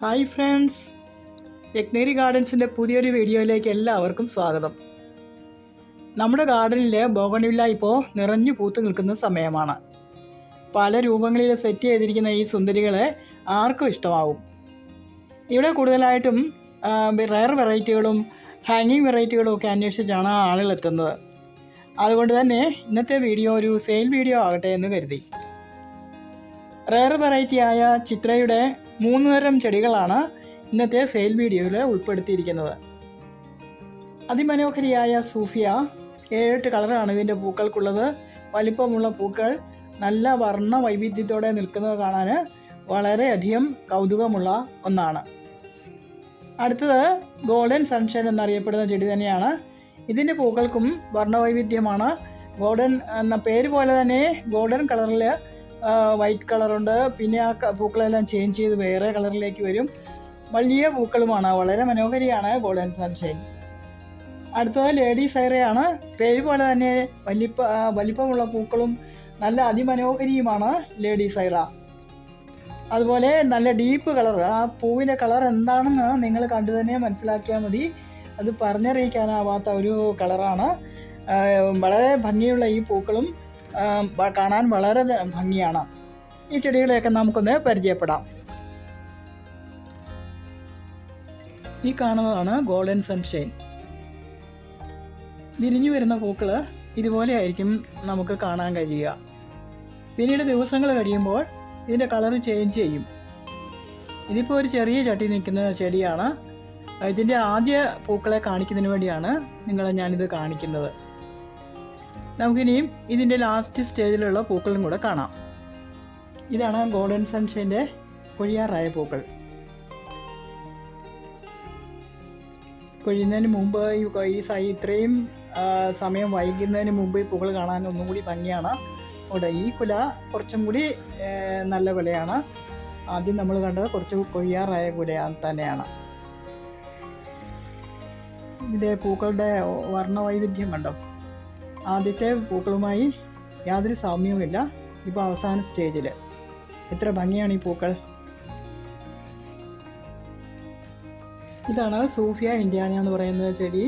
Hi friends. യജ്ഞേരി ഗാർഡൻസിന്റെ പുതിയൊരു വീഡിയോയിലേക്ക് എല്ലാവർക്കും സ്വാഗതം. നമ്മുടെ ഗാർഡനിൽ ബോഗണിവില്ല ഇപ്പോൾ നിറഞ്ഞു പൂത്ത് നിൽക്കുന്ന സമയമാണ്. പല രൂപങ്ങളിൽ സെറ്റ് ചെയ്തിരിക്കുന്ന ഈ സുന്ദരികളെ ആർക്കും ഇഷ്ടമാവും. ഇവിടെ കൂടുതലായിട്ടും റയർ വെറൈറ്റികളും ഹാങ്ങിങ് വെറൈറ്റികളും ഒക്കെ അന്വേഷിച്ചാണ് ആളുകൾ എത്തുന്നത്. അതുകൊണ്ട് തന്നെ ഇന്നത്തെ വീഡിയോ ഒരു സെയിൽ വീഡിയോ ആകട്ടെ എന്ന് കരുതി. റയർ വെറൈറ്റിയായ ചിത്രയുടെ മൂന്ന് തരം ചെടികളാണ് ഇന്നത്തെ സെയിൽ വീഡിയോയിൽ ഉൾപ്പെടുത്തിയിരിക്കുന്നത്. അതിമനോഹരിയായ സൂഫിയ ഏഴെട്ട് കളറാണ് ഇതിന്റെ പൂക്കൾക്കുള്ളത്. വലിപ്പമുള്ള പൂക്കൾ നല്ല വർണ വൈവിധ്യത്തോടെ നിൽക്കുന്നത് കാണാൻ വളരെയധികം കൗതുകമുള്ള ഒന്നാണ്. അടുത്തത് ഗോൾഡൻ സൺഷൈൻ എന്നറിയപ്പെടുന്ന ചെടി തന്നെയാണ്. ഇതിന്റെ പൂക്കൾക്കും വർണവൈവിധ്യമാണ് ഗോൾഡൻ എന്ന പേര് പോലെ തന്നെ ഗോൾഡൻ കളറിൽ വൈറ്റ് കളറുണ്ട് പിന്നെ ആ പൂക്കളെല്ലാം ചേഞ്ച് ചെയ്ത് വേറെ കളറിലേക്ക് വരും. വലിയ പൂക്കളുമാണ്. വളരെ മനോഹരിയാണ് ഗോൾഡൻ സൺഷൈൻ അടുത്തത് ലേഡി സൈറയാണ് പേര് പോലെ തന്നെ വലിപ്പ വലിപ്പമുള്ള പൂക്കളും നല്ല അതിമനോഹരിയുമാണ് ലേഡി സൈറ അതുപോലെ നല്ല ഡീപ്പ് കളർ ആ പൂവിന്റെ കളർ എന്താണെന്ന് നിങ്ങൾ കണ്ടു തന്നെ മനസ്സിലാക്കിയാൽ മതി. അത് പറഞ്ഞറിയിക്കാനാവാത്ത ഒരു കളറാണ് വളരെ ഭംഗിയുള്ള ഈ പൂക്കളും. കാണാൻ വളരെ ഭംഗിയാണ്. ഈ ചെടികളെയൊക്കെ നമുക്കൊന്ന് പരിചയപ്പെടാം. ഈ കാണുന്നതാണ് ഗോൾഡൻ സൺഷൈൻ. വിരിഞ്ഞു വരുന്ന പൂക്കൾ ഇതുപോലെയായിരിക്കും നമുക്ക് കാണാൻ കഴിയുക. പിന്നീട് ദിവസങ്ങൾ കഴിയുമ്പോൾ ഇതിന്റെ കളർ ചേഞ്ച് ചെയ്യും. ഇതിപ്പോൾ ഒരു ചെറിയ ചട്ടി നിൽക്കുന്ന ചെടിയാണ്. ഇതിന്റെ ആദ്യ പൂക്കളെ കാണിക്കുന്നതിന് വേണ്ടിയാണ് നിങ്ങളെ ഞാനിത് കാണിക്കുന്നത്. നമുക്കിനിയും ഇതിന്റെ ലാസ്റ്റ് സ്റ്റേജിലുള്ള പൂക്കളും കൂടെ കാണാം. ഇതാണ് ഗോൾഡൻ സൺഷൈന്റെ കൊഴിയാറായ പൂക്കൾ. കൊഴിയുന്നതിന് മുമ്പ് ഈ സൈ ഇത്രയും സമയം വൈകുന്നതിന് മുമ്പ് ഈ പൂക്കൾ കാണാൻ ഒന്നും കൂടി ഭംഗിയാണ്. അവിടെ ഈ കുല കുറച്ചും കൂടി നല്ല കുലയാണ്. ആദ്യം നമ്മൾ കണ്ടത് കുറച്ച് കൊഴിയാറായ കുല തന്നെയാണ്. ഇതിന്റെ പൂക്കളുടെ വർണവൈവിധ്യം കണ്ടോ? ആദ്യത്തെ പൂക്കളുമായി യാതൊരു സാമ്യവുമില്ല. ഇപ്പോൾ അവസാന സ്റ്റേജിൽ എത്ര ഭംഗിയാണ് ഈ പൂക്കൾ. ഇതാണ് സൂഫിയ ഇന്ത്യാന എന്ന് പറയുന്ന ചെടി.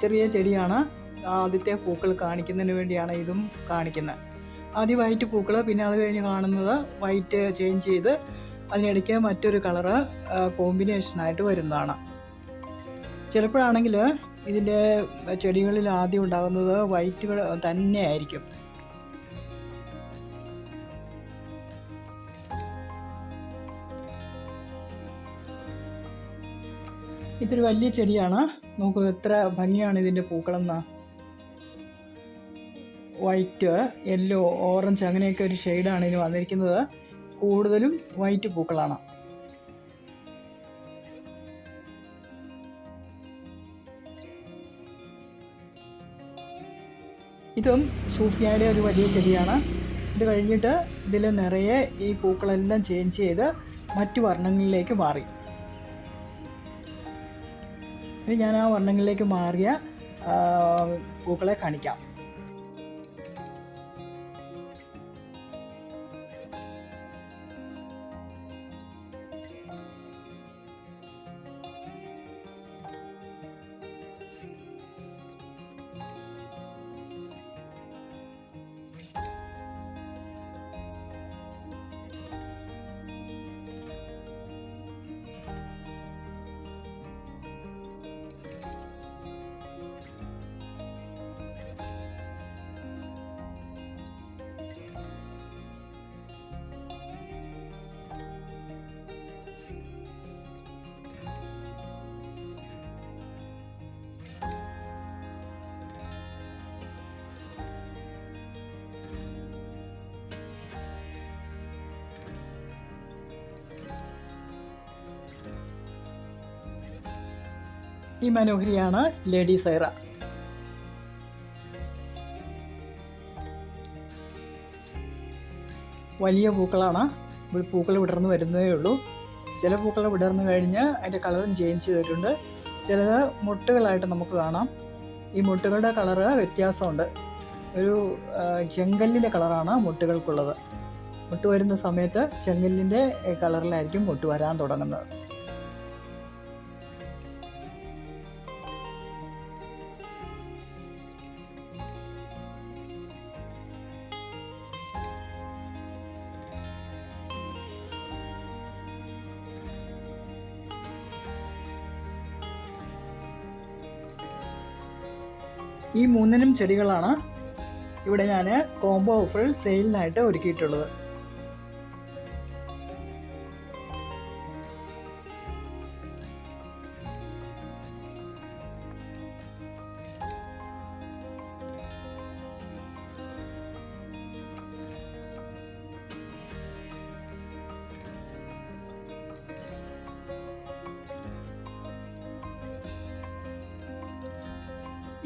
ചെറിയ ചെടിയാണ് ആദ്യത്തെ പൂക്കൾ കാണിക്കുന്നതിന് വേണ്ടിയാണ് ഇതും കാണിക്കുന്നത്. ആദ്യം വൈറ്റ് പൂക്കൾ പിന്നെ അത് കഴിഞ്ഞ് കാണുന്നത് വൈറ്റ് ചേഞ്ച് ചെയ്ത് അതിനിടയ്ക്ക് മറ്റൊരു കളറ് കോമ്പിനേഷനായിട്ട് വരുന്നതാണ്. ചിലപ്പോഴാണെങ്കിൽ ഇതിന്റെ ചെടികളിൽ ആദ്യം ഉണ്ടാകുന്നത് വൈറ്റുകൾ തന്നെയായിരിക്കും ഇതൊരു വലിയ ചെടിയാണ്. നോക്കൂ എത്ര ഭംഗിയാണ് ഇതിന്റെ പൂക്കളെന്ന്. വൈറ്റ് യെല്ലോ ഓറഞ്ച് അങ്ങനെയൊക്കെ ഒരു ഷെയ്ഡാണ് ഇതിന് വന്നിരിക്കുന്നത്. കൂടുതലും വൈറ്റ് പൂക്കളാണ്. ഇതും സൂഫിയയുടെ ഒരു വലിയ ചെടിയാണ്. ഇത് കഴിഞ്ഞിട്ട് ഇതിൽ നിറയെ ഈ പൂക്കളെല്ലാം ചേഞ്ച് ചെയ്ത് മറ്റു വർണങ്ങളിലേക്ക് മാറി. ഇനി ഞാൻ ആ വർണങ്ങളിലേക്ക് മാറിയ പൂക്കളെ കാണിക്കാം. ഈ മനോഹരിയാണ് ലേഡി സൈറ. വലിയ പൂക്കളാണ്. പൂക്കൾ വിടർന്നു വരുന്നതേ ഉള്ളൂ. ചില പൂക്കൾ വിടർന്നു കഴിഞ്ഞ് അതിന്റെ കളറും ചേഞ്ച് ചെയ്തിട്ടുണ്ട്. ചിലത് മുട്ടുകളായിട്ട് നമുക്ക് കാണാം. ഈ മുട്ടുകളുടെ കളറ് വ്യത്യാസമുണ്ട്. ഒരു ചെങ്കല്ലിന്റെ കളറാണ് മുട്ടുകൾക്കുള്ളത്. മുട്ട് വരുന്ന സമയത്ത് ചെങ്കല്ലിന്റെ കളറിലായിരിക്കും മുട്ട് വരാൻ തുടങ്ങുന്നത്. ഈ മൂന്നിനും ചെടികളാണ് ഇവിടെ ഞാൻ കോംബോ ഓഫറിൽ സെയിലിനായിട്ട് ഒരുക്കിയിട്ടുള്ളത്.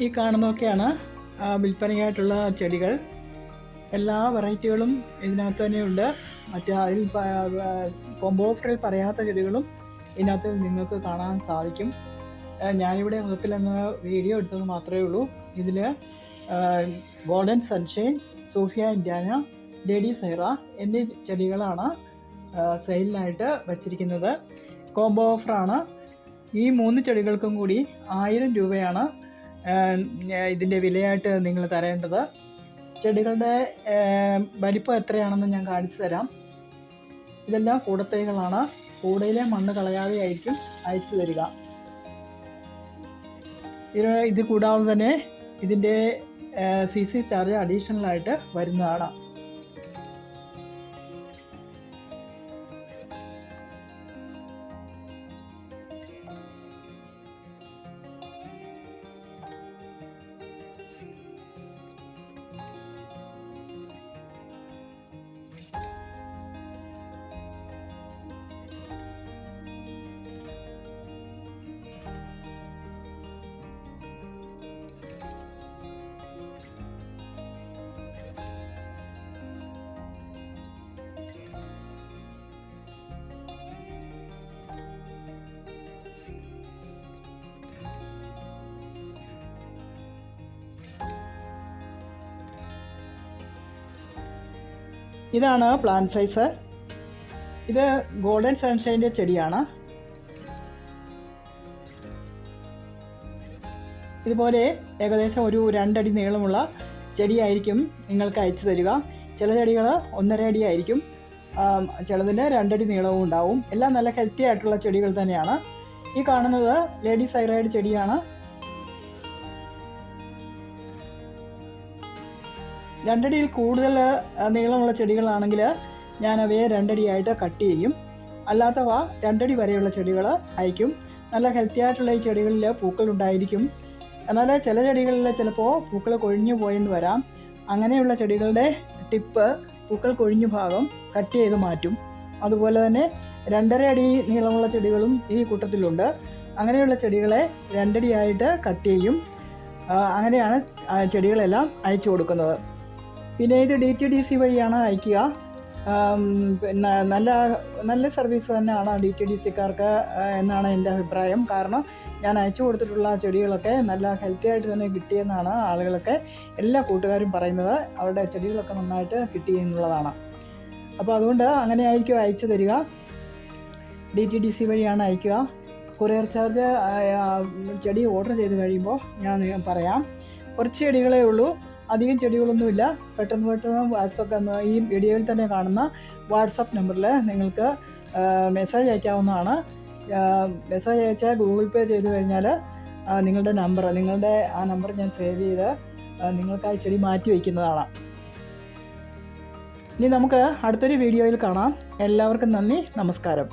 ഈ കാണുന്നതൊക്കെയാണ് വിൽപ്പനയായിട്ടുള്ള ചെടികൾ. എല്ലാ വെറൈറ്റികളും ഇതിനകത്ത് തന്നെയുണ്ട്. മറ്റേ അതിൽ ഓഫറിൽ പറയാത്ത ചെടികളും ഇതിനകത്ത് നിങ്ങൾക്ക് കാണാൻ സാധിക്കും. ഞാനിവിടെ ഞാനിവിടെ എന്ന വീഡിയോ എടുത്തത് മാത്രമേ ഉള്ളൂ. ഇതിൽ ഗോൾഡൻ സൺഷൈൻ സോഫിയ ഇൻഡ്യാന ഡേഡി സൈറ എന്നീ ചെടികളാണ് സെയിലിനായിട്ട് വച്ചിരിക്കുന്നത്. കോംബോ ഓഫറാണ്. ഈ മൂന്ന് ചെടികൾക്കും കൂടി ആയിരം രൂപയാണ് ഇതിന്റെ വിലയായിട്ട് നിങ്ങൾ തരേണ്ടത്. ചെടികളുടെ വലിപ്പം എത്രയാണെന്ന് ഞാൻ കാണിച്ചു തരാം. ഇതെല്ലാം കൂടത്തൈകളാണ്. കൂടയിലെ മണ്ണ് കളയാതെ ആയിരിക്കും അയച്ചു തരിക. ഇത് കൂടാതെ തന്നെ ഇതിന്റെ സി സി ചാർജ് അഡീഷണലായിട്ട് വരുന്നതാണ്. ഇതാണ് പ്ലാൻ സൈസ് ഇത് ഗോൾഡൻ സൺഷൈന്റെ ചെടിയാണ്. ഇതുപോലെ ഏകദേശം ഒരു രണ്ടടി നീളമുള്ള ചെടിയായിരിക്കും നിങ്ങൾക്ക് അയച്ചു തരിക. ചില ചെടികൾ ഒന്നര അടി ആയിരിക്കും. ചിലതിന് രണ്ടടി നീളവും ഉണ്ടാവും. എല്ലാം നല്ല ഹെൽത്തി ആയിട്ടുള്ള ചെടികൾ തന്നെയാണ്. ഈ കാണുന്നത് ലേഡി സൈറൈഡ് ചെടിയാണ്. രണ്ടടിയിൽ കൂടുതൽ നീളമുള്ള ചെടികളാണെങ്കിൽ ഞാൻ അവയെ രണ്ടടിയായിട്ട് കട്ട് ചെയ്യും. അല്ലാത്തവ രണ്ടടി വരെയുള്ള ചെടികൾ അയക്കും. നല്ല ഹെൽത്തി ആയിട്ടുള്ള ഈ ചെടികളിൽ പൂക്കൾ ഉണ്ടായിരിക്കും. എന്നാൽ ചില ചെടികളിൽ ചിലപ്പോൾ പൂക്കൾ കൊഴിഞ്ഞു പോയെന്ന് വരാം. അങ്ങനെയുള്ള ചെടികളുടെ ടിപ്പ് പൂക്കൾ കൊഴിഞ്ഞു ഭാഗം കട്ട് ചെയ്ത് മാറ്റും. അതുപോലെ തന്നെ രണ്ടര അടി നീളമുള്ള ചെടികളും ഈ കൂട്ടത്തിലുണ്ട്. അങ്ങനെയുള്ള ചെടികളെ രണ്ടടിയായിട്ട് കട്ട് ചെയ്യും. അങ്ങനെയാണ് ചെടികളെല്ലാം അയച്ചു കൊടുക്കുന്നത്. പിന്നെ ഇത് ഡി ടി ഡി സി വഴിയാണ് അയക്കുക. പിന്നെ നല്ല നല്ല സർവീസ് തന്നെയാണ് ഡി ടി ഡി സിക്കാർക്ക് എന്നാണ് എന്റെ അഭിപ്രായം. കാരണം ഞാൻ അയച്ചു കൊടുത്തിട്ടുള്ള ചെടികളൊക്കെ നല്ല ഹെൽത്തി ആയിട്ട് തന്നെ കിട്ടിയെന്നാണ് ആളുകളൊക്കെ എല്ലാ കൂട്ടുകാരും പറയുന്നത്. അവരുടെ ചെടികളൊക്കെ നന്നായിട്ട് കിട്ടി എന്നുള്ളതാണ്. അപ്പോൾ അതുകൊണ്ട് അങ്ങനെ ആയിരിക്കും അയച്ചു തരിക. ഡി ടി ഡി സി വഴിയാണ് അയക്കുക. കൊറിയർ ചാർജ് ചെടി ഓർഡർ ചെയ്ത് കഴിയുമ്പോൾ ഞാൻ പറയാം. കുറച്ച് ചെടികളേ ഉള്ളൂ. അധികം ചെടികളൊന്നുമില്ല. പെട്ടെന്ന് പെട്ടെന്ന് വാട്സപ്പ് എന്ന ഈ വീഡിയോയിൽ തന്നെ കാണുന്ന വാട്സപ്പ് നമ്പറിൽ നിങ്ങൾക്ക് മെസ്സേജ് അയക്കാവുന്നതാണ്. മെസ്സേജ് അയച്ചാൽ ഗൂഗിൾ പേ ചെയ്തു കഴിഞ്ഞാൽ നിങ്ങളുടെ നമ്പർ നിങ്ങളുടെ ആ നമ്പർ ഞാൻ സേവ് ചെയ്ത് നിങ്ങൾക്കായി ചെടി മാറ്റി വയ്ക്കുന്നതാണ്. ഇനി നമുക്ക് അടുത്തൊരു വീഡിയോയിൽ കാണാം. എല്ലാവർക്കും നന്ദി നമസ്കാരം.